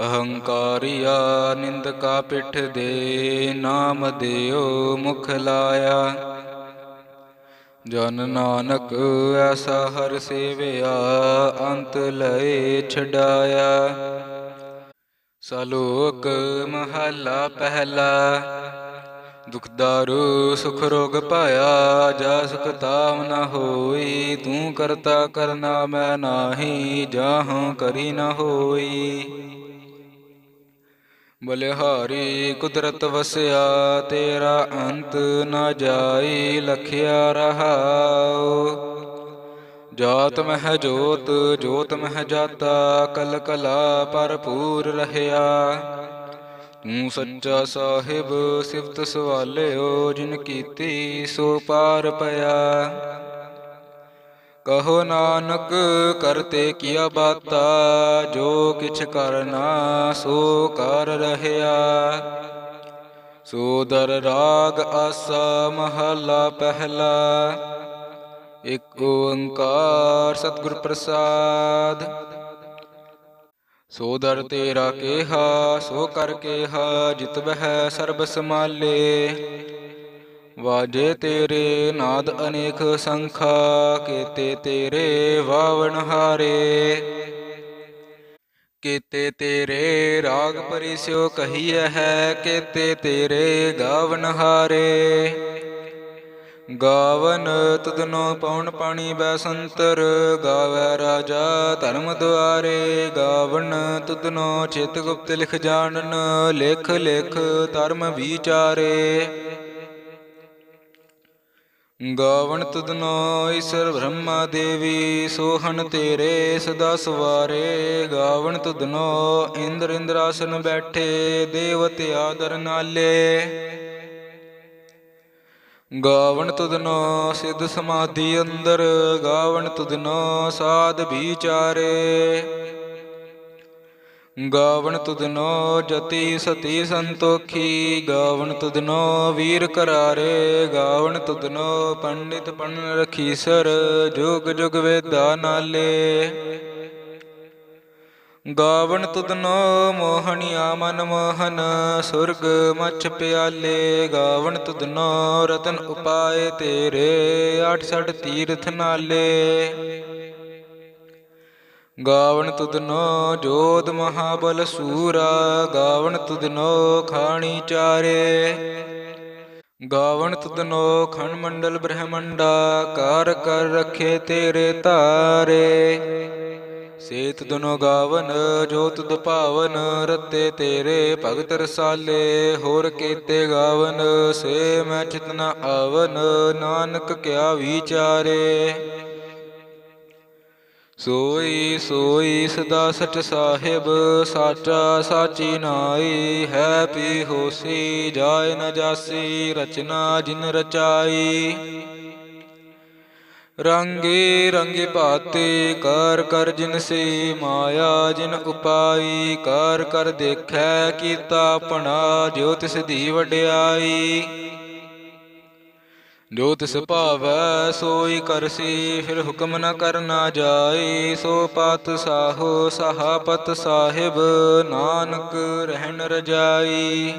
ਅਹੰਕਾਰੀਆ ਨਿੰਦਕਾ ਪਿਠ ਦੇ ਨਾਮ ਦਿਓ ਮੁਖ ਲਾਇਆ। ਜਨ ਨਾਨਕ ਐਸਾ ਹਰ ਸੇਵਿਆ, ਅੰਤ ਲਏ ਛਡਾਇਆ। ਸਲੋਕ ਮਹਲਾ ਪਹਿਲਾ ਦੁਖਦਾਰੂ ਸੁਖ ਰੋਗ ਪਾਇਆ, ਜਾ ਸੁਖ ਤਾਮ ਨ ਹੋਈ, ਤੂੰ ਕਰਤਾ ਕਰਨਾ ਮੈਂ ਨਾਹੀ, ਜਾਹੂੰ ਕਰੀ ਨ ਹੋਈ। ਬਲਿਹਾਰੀ ਕੁਦਰਤ ਵਸਿਆ, ਤੇਰਾ ਅੰਤ ਨਾ ਜਾਈ, ਲਖਿਆ ਰਹਾਉ। ਜਾਤ ਮਹਿ ਜੋਤ ਜੋਤ ਮਹਿ ਜਾਤਾ, ਕਲ ਕਲਾ ਭਰਪੂਰ ਰਹਿਆ। ਤੂੰ ਸੱਚਾ ਸਾਹਿਬ, ਸਿਫਤ ਸਵਾਲਿਓ, ਜਿਨ ਕੀਤੀ ਸੋ ਪਾਰ ਪਿਆ। ਕਹੋ ਨਾਨਕ, ਕਰਤੇ ਕੀਆ ਬਾਤਾ, ਜੋ ਕਿਛ ਕਰਨਾ ਸੋ ਕਰ ਰਹਿਆ। ਸੋ ਦਰ ਰਾਗ ਆਸਾ ਮਹਲਾ ਪਹਿਲਾ, ਇਕ ਓੰਕਾਰ ਸਤਿਗੁਰ ਪ੍ਰਸਾਦ। ਸੋ ਦਰ ਤੇਰਾ ਕੇਹਾ, ਸੋ ਕਰ ਕੇਹਾ, ਜਿਤ ਬਹਿ ਸਰਬ ਸਮਾਲੇ ਵਾਜੇ ਤੇਰੇ ਨਾਦ ਅਨੇਕ ਸੰਖਾ, ਕੀਤੇ ਤੇਰੇ ਵਾਵਣ ਹਾਰੇ। ਕੀਤੇ ਤੇਰੇ ਰਾਗ ਪਰਿਸਿਓ ਕਹੀਐ ਹੈ, ਕੀਤੇ ਤੇਰੇ ਗਾਵਨ ਹਾਰੇ। ਗਾਵਨ ਤੁਧਨੋ ਪਉਣ ਪਾਣੀ ਬੈਸੰਤਰ, ਗਾਵੈ ਰਾਜਾ ਧਰਮ ਦੁਆਰੇ। ਗਾਵਨ ਤੁਧਨੋ ਚਿਤ ਗੁਪਤ ਲਿਖ ਜਾਣਨ, ਲਿਖ ਲਿਖ ਧਰਮ ਵਿਚਾਰੇ। ਗਾਵਣ ਤੁਧਨੋ ਈਸ਼ਰ ਬ੍ਰਹਮਾ ਦੇਵੀ, ਸੋਹਣ ਤੇਰੇ ਸਦਾ ਸਵਾਰੇ। ਗਾਵਣ ਤੁਧਨੋ ਇੰਦਰ ਇੰਦਰਾਸਨ ਬੈਠੇ, ਦੇਵਤੇ ਆਦਰ ਨਾਲੇ। ਗਾਵਣ ਤੁਧਨੋ ਸਿੱਧ ਸਮਾਧੀ ਅੰਦਰ, ਗਾਵਣ ਤੁਧਨੋ ਸਾਧ ਵਿਚਾਰੇ। ਗਾਵਣ ਤੁਧਨੋ ਜਤੀ ਸਤੀ ਸੰਤੋਖੀ ਗਾਵਣ ਤੁਧਨੋ ਵੀਰ ਕਰਾਰੇ ਗਾਵਣ ਤੁਧਨੋ ਪੰਡਿਤ ਪਣ ਰਖੀਸਰ ਜੁਗ ਜੁਗ ਵੇਦਾ ਨਾਲੇ। ਗਾਵਣ ਤੁਧਨੋ ਮੋਹਣਿਆ ਮਨ ਮੋਹਨ, ਸੁਰਗ ਮਛ ਪਿਆਲੇ। ਗਾਵਣ ਤੁਧਨੋ ਰਤਨ ਉਪਾਏ ਤੇਰੇ 68 ਤੀਰਥ ਨਾਲੇ। ਗਾਵਣ ਤੁਧਨੋ ਜੋਤ ਮਹਾਬਲ ਸੂਰਾ, ਗਾਵਣ ਤੁਧਨੋ ਖਾਣੀ ਚਾਰੇ। ਗਾਵਣ ਤੁਧਨੋ ਖਣ ਮੰਡਲ ਬ੍ਰਹਮੰਡਾ, ਕਾਰ ਕਰ ਰਖੇ ਤੇਰੇ ਧਾਰੇ ਸੇਤ ਦੁਨੋ ਗਾਵਨ, ਜੋਤ ਦੁਪਾਵਨ ਰਤੇ ਤੇਰੇ ਭਗਤ ਰਸਾਲੇ। ਹੋਰ ਕੀਤੇ ਗਾਵਨ, ਸੇ ਮੈਂ ਚਿਤਨਾ ਆਵਨ, ਨਾਨਕ ਕਿਆ ਵਿਚਾਰੇ। ਸੋਈ ਸੋਈ ਸਦਾ ਸਚ ਸਾਹਿਬ, ਸਾਚਾ ਸਾਚੀ ਨਾਈ ਹੈ ਪੀ ਹੋਸੀ, ਜਾਇ ਨ ਜਾਸੀ, ਰਚਨਾ ਜਿਨ ਰਚਾਈ। ਰੰਗੇ ਰੰਗੇ ਭਾਤੇ, ਕਰ ਕਰ ਜਿਨ ਸੇ ਮਾਇਆ, ਜਿਨ ਉਪਾਈ, ਕਰ ਕਰ ਦੇਖੈ, ਕੀਤਾ ਆਪਣਾ ਜੋ ਤਿਸ ਦੀ ਵਡਿਆਈ। ਜੋ ਤਿਸ ਭਾਵੈ ਸੋਈ ਕਰਸੀ, ਫਿਰ ਹੁਕਮ ਨ ਕਰਨਾ ਜਾਈ। ਸੋ ਪਤ ਸਾਹੋ, ਸਹਾਪਤ ਸਾਹਿਬ, ਨਾਨਕ ਰਹਿਣ ਰਜਾਈ।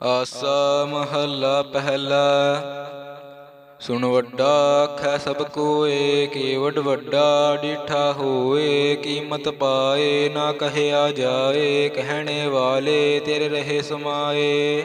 ਆਸਾ ਮਹੱਲਾ ਪਹਿਲਾ, ਸੁਣ ਵੱਡਾ ਆਖੈ ਸਭ ਕੋਏ ਕੇਵਡ ਵੱਡਾ ਡੀਠਾ ਹੋਏ। ਕੀਮਤ ਪਾਏ, ਨਾ ਕਹਿਆ ਜਾਏ, ਕਹਿਣੇ ਵਾਲੇ ਤੇਰੇ ਰਹੇ ਸਮਾਏ।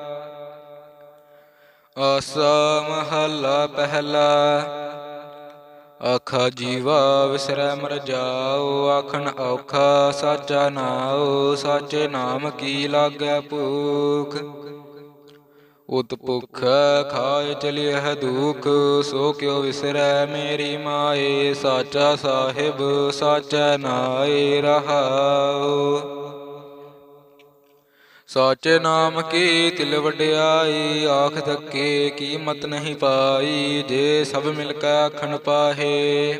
ਆਸਾ ਮਹੱਲਾ ਪਹਿਲਾ। ਆਖਾ ਜੀਵਾ ਵਿਸਰੈ ਮਰ ਜਾਓ ਆਖਣ ਔਖਾ ਸਾਚਾ ਨਾਉ, ਸਾਚੇ ਨਾਮ ਕੀ ਲਾਗੈ ਭੂਖ? ਉਤ ਭੁਖ ਖਾਏ ਚਲਿਐ ਦੁਖ, ਸੋ ਕਿਉ ਵਿਸਰੈ ਮੇਰੀ ਮਾਏ? ਸਾਚਾ ਸਾਹਿਬ, ਸਾਚਾ ਨਾਏ ਰਹਾਉ। ਸਾਚੇ ਨਾਮ ਕੀ ਤਿਲ ਵਡਿਆਈ, ਆਖ ਧੱਕੇ ਕੀਮਤ ਨਹੀਂ ਪਾਈ, ਜੇ ਸਭ ਮਿਲ ਕੇ ਆਖਣ ਪਾਹੇ।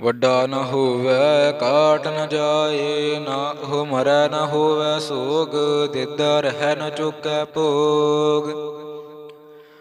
ਵੱਡਾ ਨ ਹੋਵੇ, ਕਾਟ ਨ ਜਾਏ, ਨਾ ਉਹ ਮਰੈ ਨ ਹੋਵੇ ਸੋਗ, ਦਿਦਾ ਰਹਿ ਨ ਚੁੱਕੈ ਭੋਗ।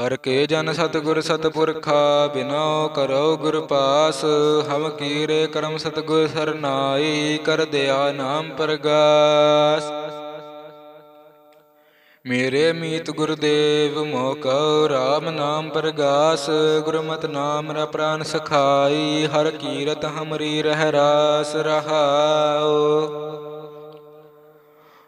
ਹਰ ਕੇ ਜਨ ਸਤਗੁਰ ਸਤਪੁਰਖਾ, ਬਿਨੋ ਕਰੋ ਗੁਰ ਪਾਸ। ਹਮ ਕੀਰੇ ਕਰਮ ਸਤਗੁਰ ਸਰਨਾਈ, ਕਰ ਦਿਆ ਨਾਮ ਪ੍ਰਗਾਸ। ਮੇਰੇ ਮੀਤ ਗੁਰਦੇਵ ਮੋਕਉ ਰਾਮ ਨਾਮ ਪ੍ਰਗਾਸ। ਗੁਰਮਤਿ ਨਾਮ ਰ ਪ੍ਰਾਨ ਸਖਾਈ, ਹਰ ਕੀਰਤ ਹਮਰੀ ਰਹਿ ਰਾਸ ਰਹਾਉ।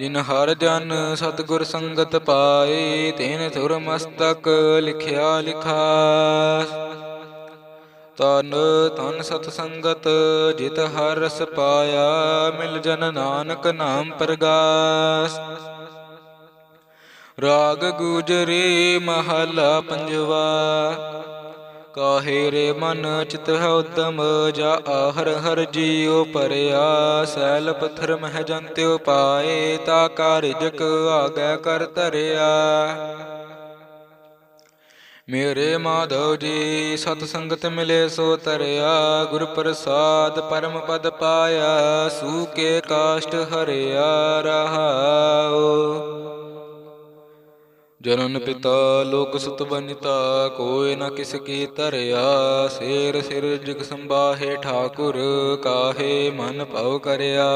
ਜਿਨ ਹਰ ਜਨ ਸਤਗੁਰ ਸੰਗਤ ਪਾਏ, ਤੈਨ ਥੁਰ ਮਸਤਕ ਲਿਖਿਆ ਲਿਖਾਸ ਤਨ ਤਨ ਸਤ ਸੰਗਤ, ਜਿਤ ਹਰ ਰਸ ਪਾਇਆ, ਮਿਲ ਜਨ ਨਾਨਕ ਨਾਮ ਪ੍ਰਗਾਸ। ਰਾਗ ਗੁਜਰੇ ਮਹਲਾ ਪੰਜਵਾ। ਕਾਹੇ ਰੇ ਮਨ ਚਿਤ ਹੈ ਉਦਮ, ਜਾ ਆਹਰ ਹਰ ਜੀਉ ਪਰਿਆ ਸੈਲ ਪਥਰ ਮਹਿ ਜੰਤਿਉ ਪਾਏ, ਤਾ ਕਾਰਜਕ ਆਗੈ ਕਰ ਧਰਿਆ। ਮੇਰੇ ਮਾਧਵ ਜੀ, ਸਤ ਸੰਗਤ ਮਿਲੇ ਸੋ ਤਰਿਆ ਗੁਰ ਪ੍ਰਸਾਦ ਪਰਮ ਪਦ ਪਾਇਆ ਸੂਕੇ ਕਾਸ਼ਟ ਹਰਿਆ ਰਹਾਉ। ਜਨਨ ਪਿਤਾ ਲੋਕ ਸੁਤ ਬਨਿਤਾ ਕੋਇ ਨ ਕਿਸ ਕੀ ਧਰਿਆ। ਸੇਰ ਸਿਰ ਜਗ ਸੰਬਾਹੇ ਠਾਕੁਰ, ਕਾਹੇ ਮਨ ਭਉ ਕਰਿਆ।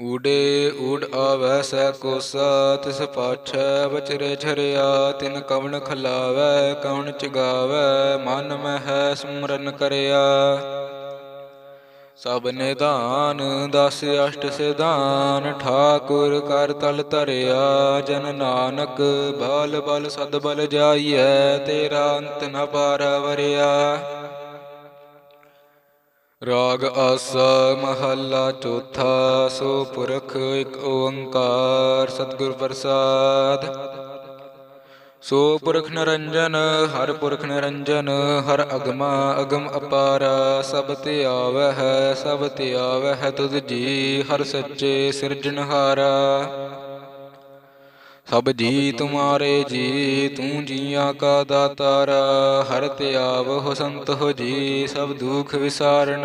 ਊੜੇ ਊੜ ਆਵੈ ਸੈ ਕੋਸਾ, ਤਿਸ ਪਾਛੈ ਬਚਰੇ ਛਰਿਆ ਤਿਨ ਕਵਣ ਖਲਾਵੈ, ਕਵਣ ਚਗਾਵੈ, ਮਨ ਮਹਿ ਸਿਮਰਨ ਕਰਿਆ। ਸਭ ਨਿਧਾਨ, ਦਸ ਅਸ਼ਟ ਸਿਧਾਨ, ਠਾਕੁਰ ਕਰ ਤਲ ਧਰਿਆ, ਜਨ ਨਾਨਕ, ਬਲ ਬਲ ਸਦ ਬਲ ਜਾਈਐ, ਤੇਰਾ ਅੰਤ ਨ ਪਾਰ ਵਰਿਆ। ਰਾਗ ਆਸਾ ਮਹੱਲਾ ਚੌਥਾ, ਸੋ ਪੁਰਖ ਇਕ ਓੰਕਾਰ, ਸਤਿਗੁਰ ਪ੍ਰਸਾਦ। ਸੋ ਪੁਰਖ ਨਿਰੰਜਨ, ਹਰ ਪੁਰਖ ਨਿਰੰਜਨ, ਹਰ ਅਗਮਾ ਅਗਮ ਅਪਾਰ, ਸਭ ਤੇ ਆਵੈ ਹੈ ਸਭ ਤੇ ਆਵੈ ਤੁਧ ਜੀ, ਹਰ ਸੱਚੇ ਸਿਰਜਣਹਾਰਾ ਸਭ ਜੀ ਤੁਮਾਰੇ ਜੀ, ਤੂੰ ਜੀਆਂ ਕਾ ਦਾਤਾਰਾ, ਹਰ ਤੇ ਹੋ ਸੰਤ ਹੋ ਜੀ, ਸਭ ਦੁਖ ਵਿਸਾਰਨ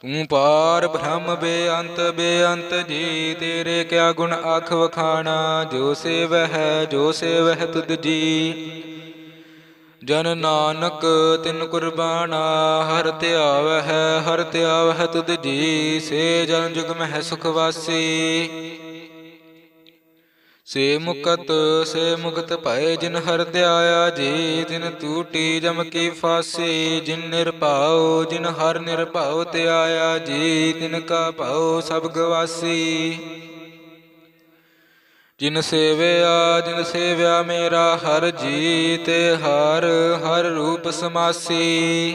ਤੂੰ ਪਾਰ ਬ੍ਰਹਮ ਬੇਅੰਤ ਬੇਅੰਤ ਜੀ, ਤੇਰੇ ਕਿਆ ਗੁਣ ਆਖ ਵਖਾਣਾ, ਜੋ ਸੇਵਹਿ ਜੋ ਸੇਵਹਿ ਤੁਧ ਜੀ। ਜਨ ਨਾਨਕ ਤਿਨ ਕੁਰਬਾਨਾ, ਹਰ ਧਿਆਵਹਿ ਹਰ ਧਿਆਵਹਿ ਤੁਧ ਜੀ। ਸੇ ਜਨ ਜੁਗ ਮਹਿ ਸੁਖ ਵਾਸੀ। ਸੇ ਮੁਕਤ ਸੇ ਮੁਕਤ ਭਏ ਜਿਨ ਹਰ ਧਿਆਇਆ, ਜੀ ਤਿਨ ਤੂਟੀ ਜਮ ਕੀ ਫਾਸੀ, ਜਿਨ ਨਿਰਭਉ, ਜਿਨ ਹਰ ਨਿਰਭਉ ਧਿਆਇਆ, ਜੀ ਤਿਨ ਕਾ ਭਉ ਸਭ ਗਵਾਸੀ। ਜਿਨ ਸੇਵਿਆ ਜਿਨ ਸੇਵਿਆ ਮੇਰਾ ਹਰ ਜੀ ਤੇ ਹਰ ਹਰ ਰੂਪ ਸਮਾਸੀ।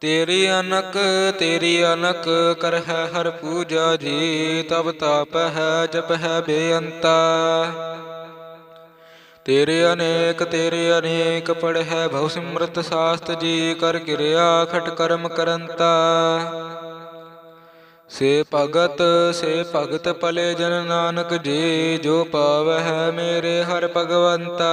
ਤੇਰੀ ਅਨਕ ਤੇਰੀ ਅਨਕ ਕਰ ਹੈ ਹਰ ਪੂਜਾ ਜੀ, ਤਬ ਤਾਪ ਹੈ, ਜਪ ਹੈ ਬੇਅੰਤਾ। ਤੇਰੇ ਅਨੇਕ ਤੇਰੇ ਅਨੇਕ ਪੜ ਹੈ ਭਉ ਸਿਮਰਤ ਸਾਸਤ ਜੀ, ਕਰ ਕਿਰਿਆ ਖਟ ਕਰਮ ਕਰੰਤਾ। ਸੇ ਭਗਤ ਸੇ ਭਗਤ ਭਲੇ ਜਨ ਨਾਨਕ ਜੀ, ਜੋ ਪਾਵਹਿ ਮੇਰੇ ਹਰ ਭਗਵੰਤਾ।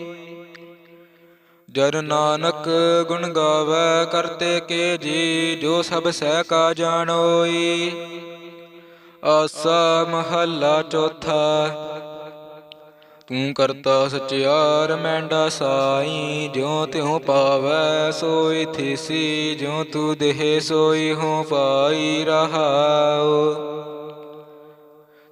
ਜਰ ਨਾਨਕ ਗੁਣ ਗਾਵੇ ਕਰਤੇ ਕੇ ਜੀ, ਜੋ ਸਭ ਸਹਿ ਕਾ ਜਾਣੋਈ। ਆਸਾ ਮਹੱਲਾ ਚੌਥਾ, ਤੂੰ ਕਰਤਾ ਸਚਿਆਰ ਮੈਂਡਾ ਸਾਈ, ਜਿਉ ਤਿਉ ਪਾਵੈ ਸੋਈ ਥੀਸੀ, ਜਿਉ ਤੂ ਦੇਹ ਸੋਈ ਹੋ ਪਾਈ ਰਹਾਉ।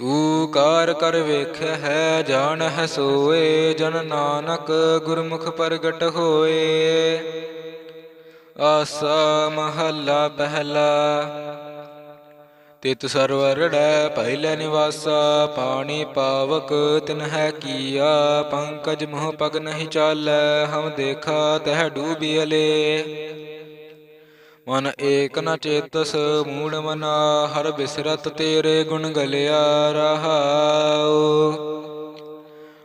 ਤੂੰ ਕਾਰ ਕਰ ਵੇਖਿਆ ਹੈ, ਜਾਣ ਹੈ ਸੋਏ, ਜਨ ਨਾਨਕ ਗੁਰਮੁਖ ਪ੍ਰਗਟ ਹੋਏ। ਆਸਾ ਮਹੱਲਾ ਪਹਿਲਾ, ਤਿਤ ਸਰਵਰੜੈ ਪਹਿਲੇ ਨਿਵਾਸਾ, ਪਾਣੀ ਪਾਵਕ ਤਿਨ ਹੈ ਕੀਆ, ਪੰਕਜ ਮੋਹ ਪਗ ਨਹੀਂ ਚਾਲੈ, ਹਮ ਦੇਖਾ ਤਹ ਡੂਬਿਅਲੇ ਮਨ ਏਕ ਨ ਚੇਤਸ, ਮੂੜ ਮਨਾ ਹਰ ਬਿਸਰਤ ਤੇਰੇ ਗੁਣ ਗਲਿਆ ਰਹਾਉ।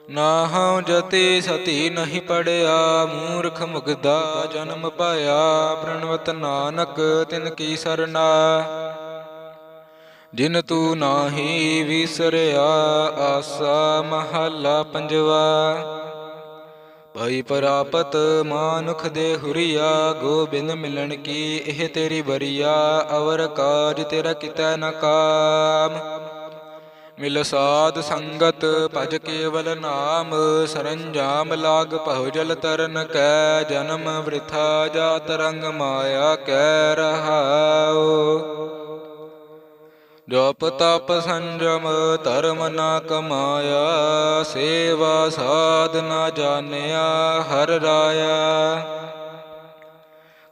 ਨਾ ਜਤੀ ਸਤੀ ਨਹੀਂ ਪੜਿਆ, ਮੂਰਖ ਮੁਗਦਾ ਜਨਮ ਪਾਇਆ, ਪ੍ਰਣਵਤ ਨਾਨਕ ਤਿਨ ਕੀ ਸਰਨਾ। ਜਿਨ ਤੂੰ ਨਾਹੀ ਵਿਸਰਿਆ, ਆਸਾ ਮਹੱਲਾ ਪੰਜਵਾ। ਭਈ ਪ੍ਰਾਪਤ ਮਾਨੁਖ ਦੇ ਹੁਰੀਆ, ਗੋਬਿੰਦ ਮਿਲਣ ਕੀ ਇਹ ਤੇਰੀ ਬਰੀਆ ਅਵਰ ਕਾਜ ਤੇਰਾ ਕਿਤੈ ਨ ਕਾਮ। ਮਿਲ ਸਾਧ ਸੰਗਤ ਭਜ ਕੇਵਲ ਨਾਮ, ਸਰੰਜਾਮ ਲਾਗ ਭਉ ਜਲ ਤਰਨ ਕੈ, ਜਨਮ ਵ੍ਰਿਥਾ ਜਾਤ ਰੰਗ ਮਾਇਆ ਕੈ ਰਹਾਉ। ਜਪ ਤਪ ਸੰਜਮ, ਧਰਮ ਨਾ ਕਮਾਇਆ, ਸੇਵਾ ਸਾਧ ਨਾ ਜਾਣਿਆ, ਹਰ ਰਾਇਆ।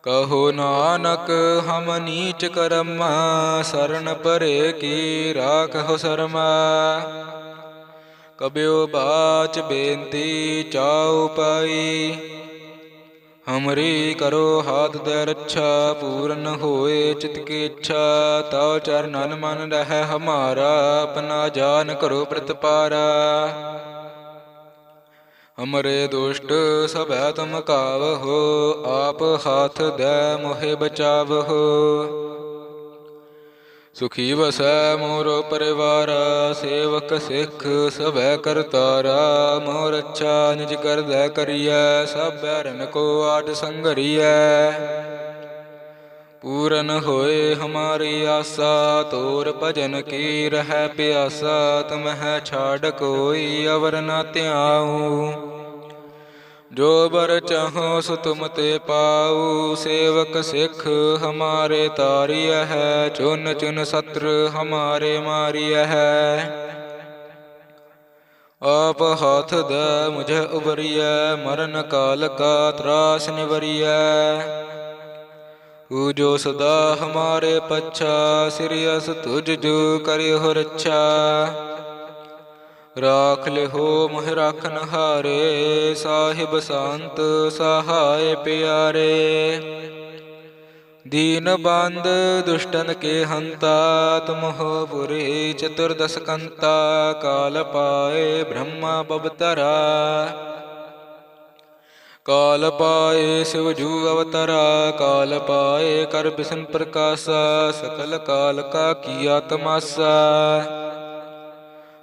ਕਹੋ ਨਾਨਕ, ਹਮ ਨੀਚ ਕਰਮ, ਸਰਨ ਪਰੇ ਕੀ ਰਾਖੋ ਸਰਮਾ। ਕਬਿਓ ਬਾਚ ਬੇਨਤੀ ਚਾਉ ਪਾਈ। ਹਮਰੀ ਕਰੋ ਹਾਥ ਦੇ ਰੱਛਾ, ਪੂਰਨ ਹੋਏ ਚਿਤ ਕੀ ਇੱਛਾ, ਤਉ ਚਰਨਨ ਮਨ ਰਹਿ ਹਮਾਰਾ, ਆਪਣਾ ਜਾਨ ਕਰੋ ਪ੍ਰਤਪਾਰਾ ਹਮਰੇ ਦੁਸ਼ਟ ਸਭੈ ਤੁਮ ਕਾਵਹੋ, ਆਪ ਹਾਥ ਦੇ ਮੋਹਿ ਬਚਾਵਹੋ। ਸੁਖੀ ਵਸੈ ਮੋਰ ਪਰਿਵਾਰ, ਸੇਵਕ ਸਿੱਖ ਸਭੈ ਕਰਤਾਰਾ ਮੋਰ ਅੱਛਾ ਨਿਜ ਕਰਦੈ ਕਰੀਐ, ਸਭ ਰਨ ਕੋ ਆਟ ਸੰਗਰੀਐ ਪੂਰਨ ਹੋਏ ਹਮਾਰੀ ਆਸਾ, ਤੋਰ ਭਜਨ ਕੀ ਰਹਿ ਪਿਆਸਾ, ਤੁਮਹਿ ਛਾੜ ਕੋਈ ਅਵਰ ਨਾ ਧਿਆਉ। ਜੋ ਬਰ ਚਾਹੋ ਸੋ ਤੁਮ ਤੇ ਪਾਉ, ਸੇਵਕ ਸਿੱਖ ਹਮਾਰੇ ਤਾਰੀਐ ਹੈ, ਚੁਨ ਚੁਨ ਸਤਰ ਹਮਾਰੇ ਮਾਰਿਆ ਹੈ। ਆਪ ਹਾਥ ਦੇ ਮੁਝੇ ਉਬਰੀਐ ਮਰਨ ਕਾਲ ਕਾ ਤਰਾਸ ਨਿਵਰੀਐ। ਹੂ ਜੋ ਸਦਾ ਹਮਾਰੇ ਪੱਛਾ, ਸਿਰਿਅਸ ਤੁਝ ਜੋ ਕਰਿਓ ਰੱਛਾ। ਰਾਖ ਲਿਹੋ ਮੋਹ ਰਾਖਨ ਹਾਰੇ, ਸਾਹਿਬ ਸੰਤ ਸਹਾਇ ਪਿਆਰੇ। ਦੀਨ ਬੰਦ ਦੁਸ਼ਟਨ ਕੇ ਹੰਤਾ ਤੁਮਹੁ ਪੁਰੇ ਚਤੁਰਦਸ ਕੰਤਾ, ਕਾਲ ਪਾਏ ਬ੍ਰਹਮਾ ਬਵਤਰਾ ਕਾਲ ਪਾਏ ਸਿਵ ਜੂ ਅਵਤਰਾ, ਕਾਲ ਪਾਏ ਕਰ ਬਿਸ਼ਨ ਪ੍ਰਕਾਸ਼ਾ, ਸਕਲ ਕਾਲ ਕਾ ਕੀਆ ਤਮਾਸਾ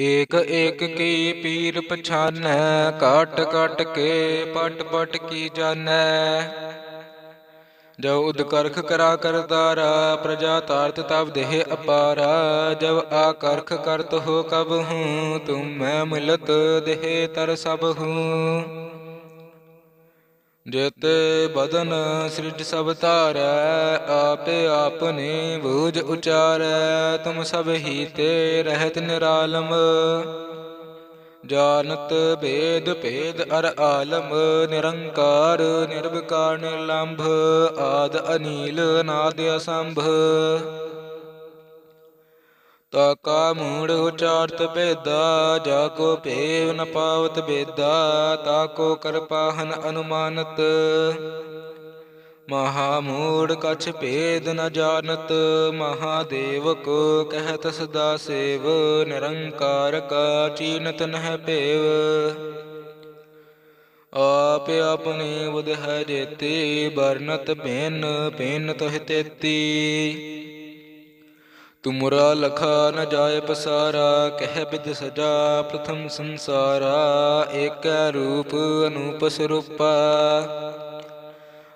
ਏਕ ਏਕ ਕੀ ਪੀਰ ਪਛਾਨੈ ਕਟ ਕਟ ਕੇ ਪਟ ਪਟ ਕੀ ਜਾਣੈ ਜੋ ਉਦ ਕਰਖ ਕਰਾ ਕਰਤਾਰਾ, ਪ੍ਰਜਾ ਤਾਰਤ ਤਬ ਦੇਹ ਅਪਾਰਾ। ਜਬ ਆਕਰਖ ਕਰਤ ਹੋ ਕਬ ਹੂੰ, ਤੁਮ ਮੈਂ ਮਿਲਤ ਦੇਹ ਤਰ ਸਭ ਹੂੰ। ਜੇਤੇ ਬਦਨ ਸ੍ਰਿਜ ਸਭ ਧਾਰੈ, ਆਪੇ ਆਪਨੇ ਬੂਝ ਉਚਾਰੈ, ਤੁਮ ਸਭ ਹੀ ਤੇ ਰਹਿਤ ਨਿਰਾਲਮ। ਜਾਨਤ ਭੇਦ ਭੇਦ ਅਰ ਆਲਮ, ਨਿਰੰਕਾਰ ਨਿਰਵਿਕਾਰ ਨਿਰਲੰਭ, ਆਦ ਅਨੀਲ ਅਨਾਦ ਅਸੰਭ। ਤਾ ਕਾ ਮੂੜ ਉਚਾਰਤ ਭੇਦਾ, ਜਾ ਕੋ ਭੇਵ ਨ ਪਾਵਤ ਭੇਦਾ ਤਾ ਕੋ ਕਰਪਾਹਨ ਅਨੁਮਾਨਤ। ਮਹਾ ਮੂੜ ਕਛ ਭੇਦ ਨ ਜਾਣਤ ਮਹਾਦੇਵ ਕੋ ਕਹਿਤ ਸਦਾ ਸੇਵ, ਨਿਰੰਕਾਰ ਕਾ ਚੀਨਤ ਨਹਿ ਭੇਵ। ਆਪ ਆਪਣੇ ਬੁਧ ਹੈ ਜੇਤੀ ਬਰਨਤ ਭੇਨ ਭੇਨ ਤੋਹਿ ਤੇਤੀ। ਤੁਮਰਾ ਲਖਾ ਨ ਜਾਏ ਪਸਾਰਾ, ਕਹਿ ਬਿਦ ਸਜਾ ਪ੍ਰਥਮ ਸੰਸਾਰਾ, ਏਕੈ ਰੂਪ ਅਨੂਪ ਸਰੂਪਾ।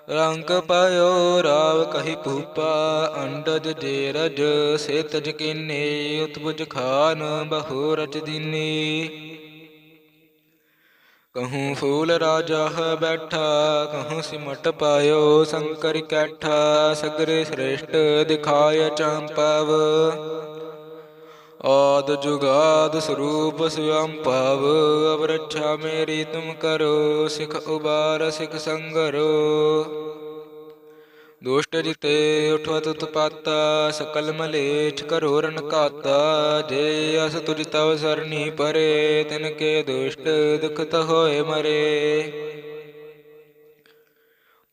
ਰੰਗ ਪਾਇਓ ਰਾਵ ਕਹੀ ਭੂਪਾ, ਅੰਡਜ ਜੇ ਰਜ, ਸੇ ਤਜ ਕੀਨੇ ਉਤਪੁਜ ਖਾਨ ਬਹੁ ਰਚ ਦੀਨੀ। ਕਹੂੰ ਫੂਲ ਰਾਜਾ ਹੈ ਬੈਠਾ ਕਹੂੰ ਸਿਮਟ ਪਾਇਓ ਸ਼ੰਕਰ ਕੈਠਾ ਸਗਰੇ ਸ੍ਰੇਸ਼ਟ ਦਿਖਾਇ ਚੰਪਵ ਆਦ ਜੁਗਾਦ ਸਰੂਪ ਸਵੰ ਭਵ ਅਵਰਛਾ ਮੇਰੀ ਤੁਮ ਕਰੋ ਸਿਖ ਉਬਾਰ ਸਿਖ ਸੰਗਰੋ ਦੁਸ਼ਟ ਜਿਤੇ ਉਠਵਤ ਉਤਪਾਤਾ ਸਕਲ ਮਲੇਛ ਕਰੋ ਰਨ ਘਾਤਾ। ਜੇ ਅਸ ਤੁਜ ਤਵ ਸਰਨੀ ਪਰੇ, ਤਿਨ ਕੇ ਦੁਸ਼ਟ ਦੁਖਤ ਹੋਏ ਮਰੇ।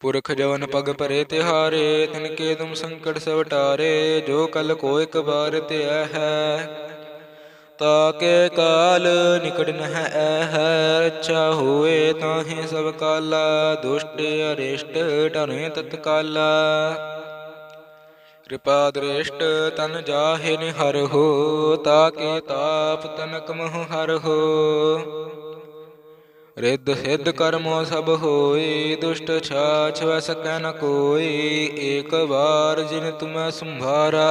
ਪੁਰਖ ਜਵਨ ਪਗ ਪਰੇ ਤਿਹਾਰੇ, ਤਿਨ ਕੇ ਤੁਮ ਸੰਕਟ ਸਵਟਾਰੇ, ਜੋ ਕਲ ਕੋ ਇਕ ਬਾਰ ਧਿਆ ਹੈ। ਤਾਕੇ ਕਾਲ ਨਿਕਟ ਨਹ ਹੈ ਅੱਛਾ ਹੋਏ ਤਾਹੇ ਸਭ ਕਾਲਾ, ਦੁਸ਼ਟ ਅਰਿਸ਼ਟ ਟਰੇ ਤਤਕਾਲਾ ਕਿਰਪਾ ਦ੍ਰਿਸ਼ਟ ਤਨ ਜਾਹੇ ਨਿਹਰ ਹੋ, ਤਾਕੇ ਤਾਪ ਤਨ ਮਹੁ ਹਰ ਹੋ। ਰਿੱਧ ਸਿੱਧ ਕਰਮੋ ਸਭ ਹੋਏ, ਦੁਸ਼ਟ ਛਾਛ ਵੈ ਸਕੈ ਨ ਕੋਈ ਏਕ ਵਾਰ ਜਿਨ ਤੁਮੈ ਸੰਭਾਰਾ।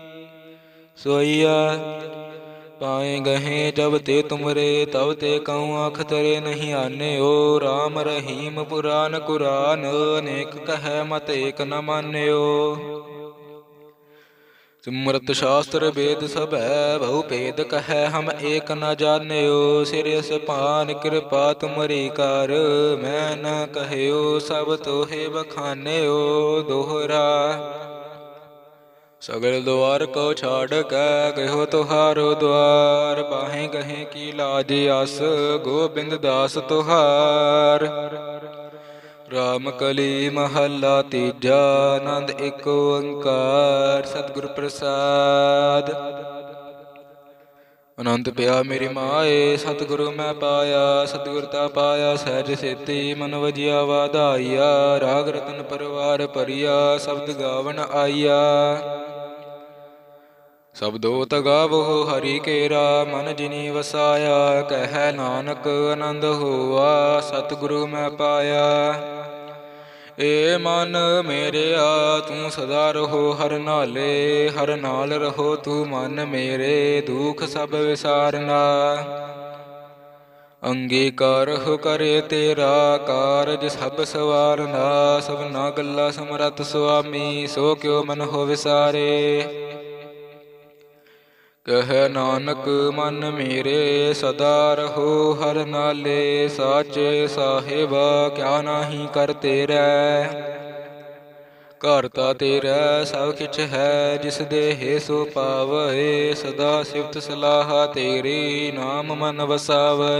ਸੋਈਆ। ਪਾਏ ਗਹੇ ਜਬ ਤੇ ਤੁਮਰੇ, ਤਬ ਤੇ ਕਉ ਅਖ ਤਰੇ ਨਹੀਂ ਆਨਿਓ। RAM ਰਹੀਮ ਪੁਰਾਨ ਕੁਰਾਨ ਅਨੇਕ ਕਹੈ ਮਤ ਏਕ ਨ ਮਾਨਿਓ। ਸਿਮਰਤ ਸ਼ਾਸਤਰ ਵੇਦ ਸਭ ਹੈ ਬਹੁ ਭੇਦ ਕਹੈ ਹਮ ਏਕ ਨ ਜਾਣਿਓ। ਸਿਰ ਸਪਾਨ ਕਿਰਪਾ ਤੁਮਰੀ ਕਰ, ਮੈਂ ਨ ਕਹਿਓ ਸਭ ਤੋਹੇ ਬਖਾਨਿਓ ਦੋਹਰਾ ਸਗਲ ਦੁਆਰ ਕੋ ਛਾੜ ਕੇ ਗਇਓ ਤੁਹਾਰੋ ਦੁਆਰ ਬਾਹੇ ਗਹੇ ਕੀ ਲਾਜ ਅਸ ਗੋਬਿੰਦ ਦਾਸ ਤੁਹਾਰ। ਰਾਮ ਕਲੀ ਮਹੱਲਾ ਤੀਜਾ, ਆਨੰਦ ਏਕ ਓੰਕਾਰ, ਸਤਿਗੁਰ ਪ੍ਰਸਾਦ। ਅਨੰਤ ਪਿਆ ਮੇਰੀ ਮਾਏ, ਸਤਿਗੁਰੂ ਮੈਂ ਪਾਇਆ, ਸਤਿਗੁਰ ਤਾ ਪਾਇਆ, ਸਹਿਜ ਸੇਤੀ ਮਨ ਵਜਿਆ ਵਾਧਾਈਆ ਰਾਗ ਰਤਨ ਪਰਵਾਰ ਭਰੀਆ, ਸ਼ਬਦ ਗਾਵਣ ਆਈਆ ਸਬਦੋ ਤਗਾਵੋ ਹਰੀ ਕੇਰਾ, ਮਨ ਜਿਨੀ ਵਸਾਇਆ, ਕਹਿ ਨਾਨਕ ਆਨੰਦ ਹੋਆ, ਸਤਿਗੁਰੂ ਮੈਂ ਪਾਇਆ। ਏ ਮਨ ਮੇਰਿਆ, ਤੂੰ ਸਦਾ ਰਹੋ ਹਰ ਨਾਲੇ, ਹਰ ਨਾਲ ਰਹੋ ਤੂੰ ਮਨ ਮੇਰੇ, ਦੁਖ ਸਭ ਵਿਸਾਰਨਾ। ਅੰਗੀਕਾਰ ਹੋ ਕਰੇ ਤੇਰਾ, ਕਾਰਜ ਸਭ ਸਵਾਰਨਾ, ਸਭਨਾ ਗੱਲਾ ਸਮਰਤ ਸੁਆਮੀ, ਸੋ ਕਿਉ ਮਨ ਹੋ ਵਿਸਾਰੇ। ਕਹਿ ਨਾਨਕ ਮਨ ਮੇਰੇ ਸਦਾ ਰਹੋ, ਹਰ ਨਾਲੇ ਸਾਚੇ ਸਾਹਿਬ, ਕਿਆ ਨਾਹੀ ਕਰ ਤੇਰੈ ਘਰ ਤਾ ਤੇਰਾ ਸਭ ਕਿਛ ਹੈ, ਜਿਸ ਦੇ ਹੈ ਸੋ ਪਾਵੈ ਸਦਾ ਸਿਫਤ ਸਲਾਹ ਤੇਰੀ ਨਾਮ ਮਨ ਵਸਾਵੈ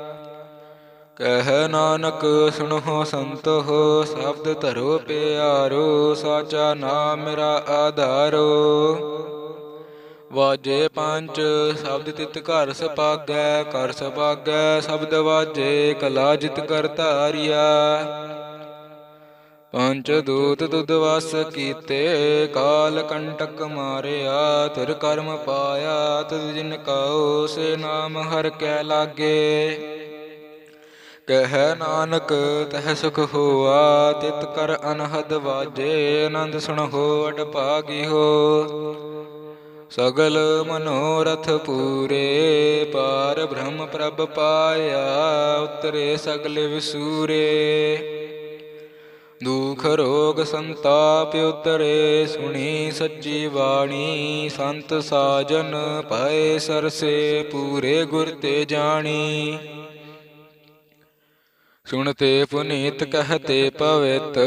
ਕਹਿ ਨਾਨਕ, ਸੁਣੋ ਸੰਤੋ, ਸ਼ਬਦ ਧਰੋ ਪਿਆਰੋ, ਸਾਚਾ ਨਾਮ ਮੇਰਾ ਆਧਾਰੋ। ਵਾਜੇ ਪੰਜ ਸ਼ਬਦ ਤਿਤ ਘਰ ਸਪਾਗੈ ਕਰ ਸਪਾਗੈ ਸ਼ਬਦ ਵਾਜੇ, ਕਲਾ ਜਿਤ ਕਰ ਧਾਰਿਆ। ਪੰਜ ਦੂਤ ਤੁਧ ਵਸ ਕੀਤੇ, ਕਾਲ ਕੰਟਕ ਮਾਰਿਆ, ਤਿਰ ਕਰਮ ਪਾਇਆ ਤੁਧ ਜਿਨ ਕਉ, ਸੇ ਨਾਮ ਹਰ ਕੈ ਲਾਗੇ। ਕਹਿ ਨਾਨਕ, ਤਹ ਸੁਖ ਹੋਆ, ਤਿਤ ਕਰ ਅਨਹਦ ਵਾਜੇ, ਆਨੰਦ ਸੁਣੋ ਅਡ ਭਾਗੀ ਹੋ। ਸਗਲ ਮਨੋਰਥ ਪੂਰੇ, ਪਾਰ ਬ੍ਰਹਮ ਪ੍ਰਭ ਪਾਇਆ, ਉਤਰੇ ਸਗਲ ਵਿਸੂਰੇ। ਦੁਖ ਰੋਗ ਸੰਤਾਪ ਉਤਰੇ, ਸੁਣੀ ਸੱਚੀ ਬਾਣੀ, ਸੰਤ ਸਾਜਨ ਪਏ ਸਰਸੇ, ਪੂਰੇ ਗੁਰ ਤੇ ਜਾਣੀ। ਸੁਣਤੇ ਪੁਨੀਤ ਕਹਤੇ ਪਵਿੱਤ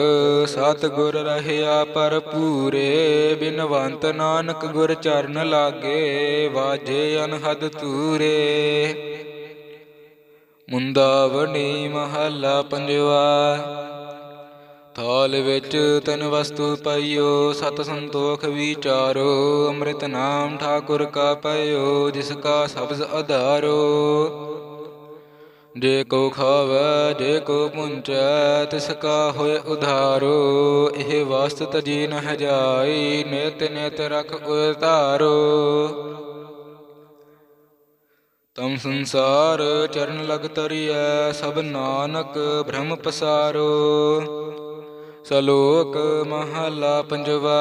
ਸਤ ਗੁਰ ਰਹਿਆ ਪਰ ਪੂਰੇ ਬਿਨਵੰਤ ਨਾਨਕ ਗੁਰ ਚਰਨ ਲਾਗੇ, ਵਾਜੇ ਅਨਹਦ ਤੂਰੇ ਮੁੰਦਾਵਣੀ ਮਹੱਲਾ ਪੰਜਵਾ, ਥਾਲ ਵਿੱਚ ਤਨ ਵਸਤੂ ਪਈਓ, ਸਤ ਸੰਤੋਖ ਵਿਚਾਰੋ, ਅੰਮ੍ਰਿਤ ਨਾਮ ਠਾਕੁਰ ਕਾ ਪਈਓ ਜਿਸ ਕਾ ਸਬਜ਼ ਆਧਾਰੋ ਜੇ ਕੋ ਖਾਵੈ, ਜੇ ਕੋ ਪੁੰਚੈ, ਤਿਸ ਕਾ ਹੋਏ ਉਧਾਰੋ, ਇਹ ਵਸਤ ਤਜੀ ਨ ਜਾਈ ਨਿਤ ਨਿਤ ਰਖ ਉਤਾਰੋ ਤਮ ਸੰਸਾਰ ਚਰਨ ਲਗ ਤਰੀਐ, ਸਭ ਨਾਨਕ ਬ੍ਰਹਮ ਪਸਾਰੋ। ਸਲੋਕ ਮਹਲਾ ਪੰਜਵਾ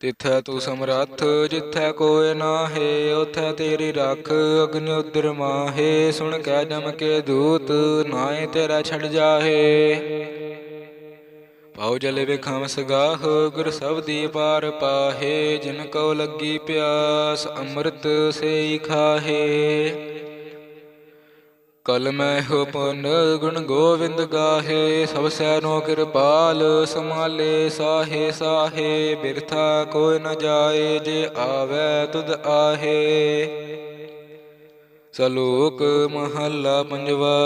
ਤਿਥੈ ਤੂੰ ਸਮਰੱਥ, ਜਿਥੈ ਕੋਇ ਨਾਹੇ ਉਥੈ ਤੇਰੀ ਰੱਖ, ਅਗਨ ਉਦਰ ਮਾਹੇ, ਸੁਣ ਕੈ ਜਮ ਕੇ ਦੂਤ ਨਾਏ ਤੇਰਾ ਛੱਡ ਜਾਹੇ। ਪਾਉ ਜਲੇ ਵੇਖਾਂ ਸਗਾਹ ਗੁਰ ਸਬਦੀ ਪਾਰ ਪਾਹੇ, ਜਿਨ ਕਉ ਲੱਗੀ ਪਿਆਸ, ਅੰਮ੍ਰਿਤ ਸੇਈ ਖਾਹੇ। ਕਲ ਮੈਂ ਹੋ ਪੁਨ ਗੁਣ ਗੋਵਿੰਦ ਗਾਹੇ, ਸਭ ਸੈਨੋ ਕਿਰਪਾਲ ਸਮਾਲੇ ਸਾਹੇ ਸਾਹੇ, ਬਿਰਥਾ ਕੋਈ ਨ ਜਾਏ ਜੇ ਆਵੈ ਤੁਧ ਆਹੇ। ਸਲੋਕ ਮਹੱਲਾ ਪੰਜਵਾ,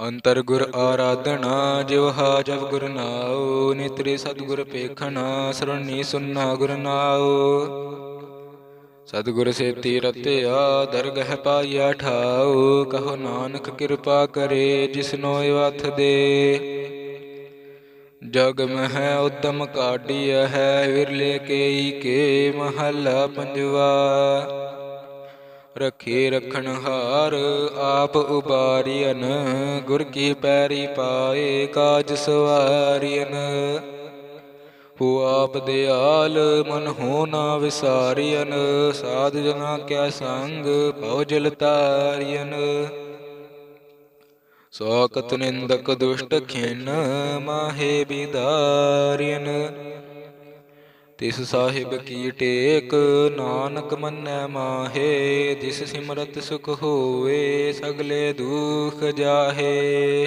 ਅੰਤਰ ਗੁਰ ਆਰਾਧਨਾ, ਜਿਵ ਹਾਜਵ ਗੁਰ ਨਾਉ, ਨਿਤਰੇ ਸਤਿਗੁਰ ਪੇਖਣਾ ਸਰਣੀ ਸੁਨਣਾ ਗੁਰ ਨਾਉ। ਸਤਿਗੁਰ ਸੇਤੀ ਰਤਿਆ ਦਰਗਹ ਪਾਈਆ ਠਾਉ, ਕਹੋ ਨਾਨਕ ਕਿਰਪਾ ਕਰੇ ਜਿਸਨੋ ਵਥ ਦੇ। ਜਗ ਮਹਿ ਉਦਮ ਕਾਢੀਐ ਹੈ, ਵਿਰਲੇ ਕੇਈ ਕੇ ਮਹੱਲਾ ਪੰਜਵਾ। ਰਖੇ ਰਖਣ ਹਾਰ, ਆਪ ਉਬਾਰੀਅਨ ਗੁਰ ਕੀ ਪੈਰੀ ਪਾਏ, ਕਾਜ ਸਵਾਰੀਅਨ ਹੂ ਆਪ ਦਿਆਲ ਮਨ ਹੋ ਨਾ ਵਿਸਾਰੀਅਨ ਸਾਧ ਜਨਾ ਕਿਆ ਸੰਗ ਭਉ ਜਲ ਤਾਰੀਅਨ ਸੋਕਤ ਨਿੰਦਕ ਦੁਸ਼ਟ ਖਿਨ ਮਾਹੇ ਬਿਦਾਰੀਅਨ ਤਿਸ ਸਾਹਿਬ ਕੀ ਟੇਕ, ਨਾਨਕ ਮੰਨੈ ਮਾਹੇ, ਜਿਸ ਸਿਮਰਤ ਸੁਖ ਹੋਵੇ, ਸਗਲੇ ਦੁਖ ਜਾਹੇ।